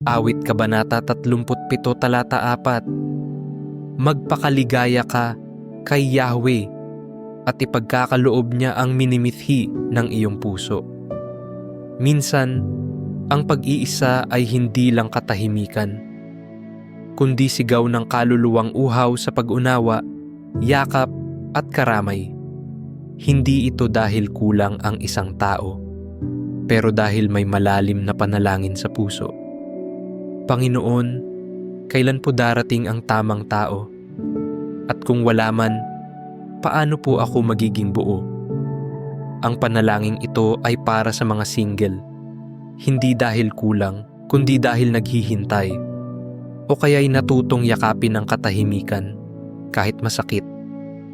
Awit Kabanata 37 Talata 4 Magpakaligaya ka kay Yahweh at ipagkakaloob niya ang minimithi ng iyong puso. Minsan, ang pag-iisa ay hindi lang katahimikan, kundi sigaw ng kaluluwang uhaw sa pag-unawa, yakap at karamay. Hindi ito dahil kulang ang isang tao, pero dahil may malalim na panalangin sa puso. Panginoon, kailan po darating ang tamang tao? At kung wala man, paano po ako magiging buo? Ang panalangin ito ay para sa mga single, hindi dahil kulang, kundi dahil naghihintay. O kaya'y natutong yakapin ng katahimikan, kahit masakit.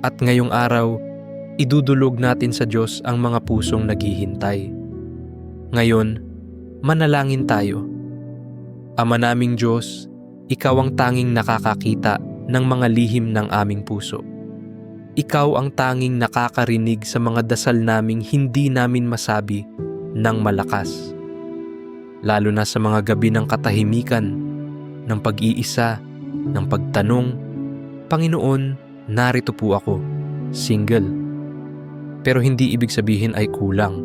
At ngayong araw, idudulog natin sa Diyos ang mga pusong naghihintay. Ngayon, manalangin tayo. Ama naming Diyos, Ikaw ang tanging nakakakita ng mga lihim ng aming puso. Ikaw ang tanging nakakarinig sa mga dasal naming hindi namin masabi ng malakas. Lalo na sa mga gabi ng katahimikan, ng pag-iisa, ng pagtanong, Panginoon, narito po ako, single. Pero hindi ibig sabihin ay kulang.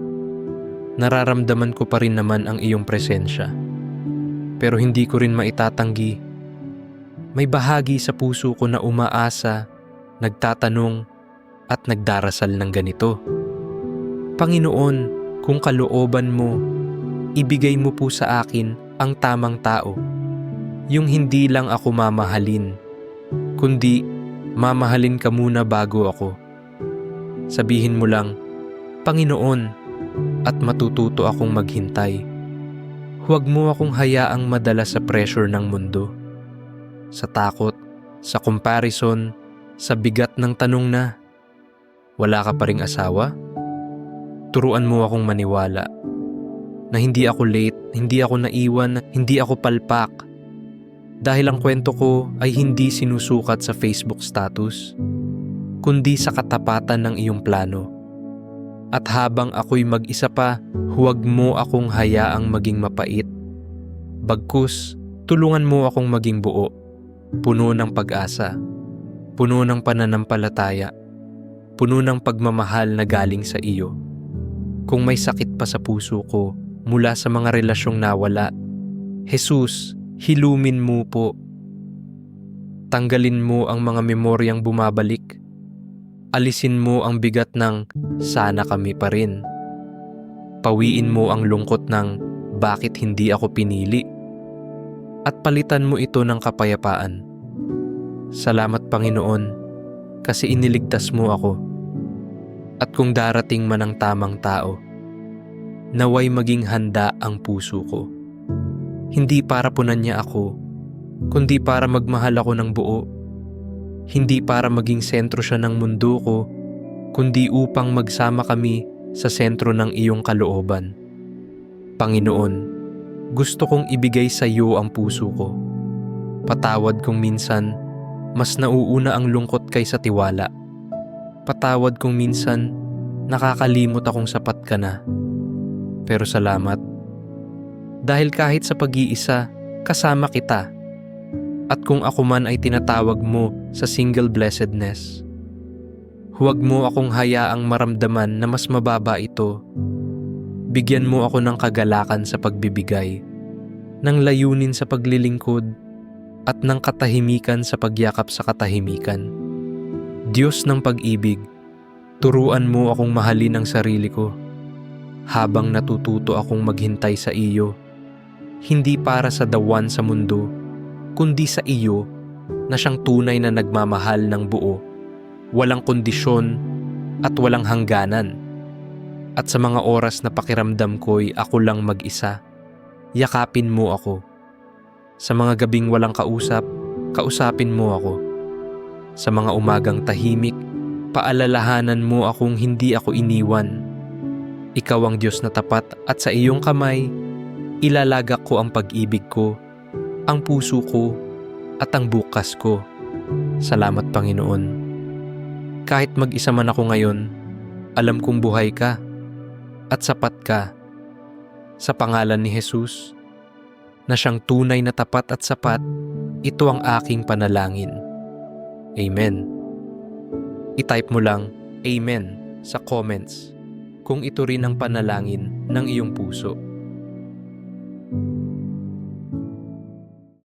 Nararamdaman ko pa rin naman ang iyong presensya. Pero hindi ko rin maitatanggi. May bahagi sa puso ko na umaasa, nagtatanong, at nagdarasal ng ganito. Panginoon, kung kalooban mo, ibigay mo po sa akin ang tamang tao. Yung hindi lang ako mamahalin, kundi mamahalin ka muna bago ako. Sabihin mo lang, Panginoon, at matututo akong maghintay. Huwag mo akong hayaang madala sa pressure ng mundo. Sa takot, sa comparison, sa bigat ng tanong na, wala ka pa ring asawa? Turuan mo akong maniwala na hindi ako late, hindi ako naiwan, hindi ako palpak. Dahil ang kwento ko ay hindi sinusukat sa Facebook status, kundi sa katapatan ng iyong plano. At habang ako'y mag-isa pa, huwag mo akong hayaang maging mapait. Bagkus, tulungan mo akong maging buo, puno ng pag-asa, puno ng pananampalataya, puno ng pagmamahal na galing sa iyo. Kung may sakit pa sa puso ko mula sa mga relasyong nawala, Jesus, hilumin mo po. Tanggalin mo ang mga memoryang bumabalik. Alisin mo ang bigat ng sana kami pa rin. Pawiin mo ang lungkot ng bakit hindi ako pinili. At palitan mo ito ng kapayapaan. Salamat Panginoon kasi iniligtas mo ako. At kung darating man ang tamang tao, naway maging handa ang puso ko. Hindi para punan niya ako, kundi para magmahal ako ng buo. Hindi para maging sentro siya ng mundo ko, kundi upang magsama kami sa sentro ng iyong kalooban. Panginoon, gusto kong ibigay sa iyo ang puso ko. Patawad kung minsan, mas nauuna ang lungkot kaysa tiwala. Patawad kung minsan, nakakalimot akong sapat ka na. Pero salamat. Dahil kahit sa pag-iisa, kasama kita. At kung ako man ay tinatawag mo sa single blessedness, huwag mo akong hayaang maramdaman na mas mababa ito. Bigyan mo ako ng kagalakan sa pagbibigay, ng layunin sa paglilingkod, at ng katahimikan sa pagyakap sa katahimikan. Diyos ng pag-ibig, turuan mo akong mahalin ang sarili ko habang natututo akong maghintay sa iyo. Hindi para sa dawan sa mundo, kundi sa iyo na siyang tunay na nagmamahal ng buo, walang kondisyon at walang hangganan. At sa mga oras na pakiramdam ko'y ako lang mag-isa, yakapin mo ako. Sa mga gabing walang kausap, kausapin mo ako. Sa mga umagang tahimik, paalalahanan mo akong hindi ako iniwan. Ikaw ang Diyos na tapat at sa iyong kamay, ilalagak ko ang pag-ibig ko, ang puso ko, at ang bukas ko. Salamat Panginoon. Kahit mag-isa man ako ngayon, alam kong buhay ka at sapat ka. Sa pangalan ni Jesus, na siyang tunay na tapat at sapat, ito ang aking panalangin. Amen. I-type mo lang Amen sa comments kung ito rin ang panalangin ng iyong puso.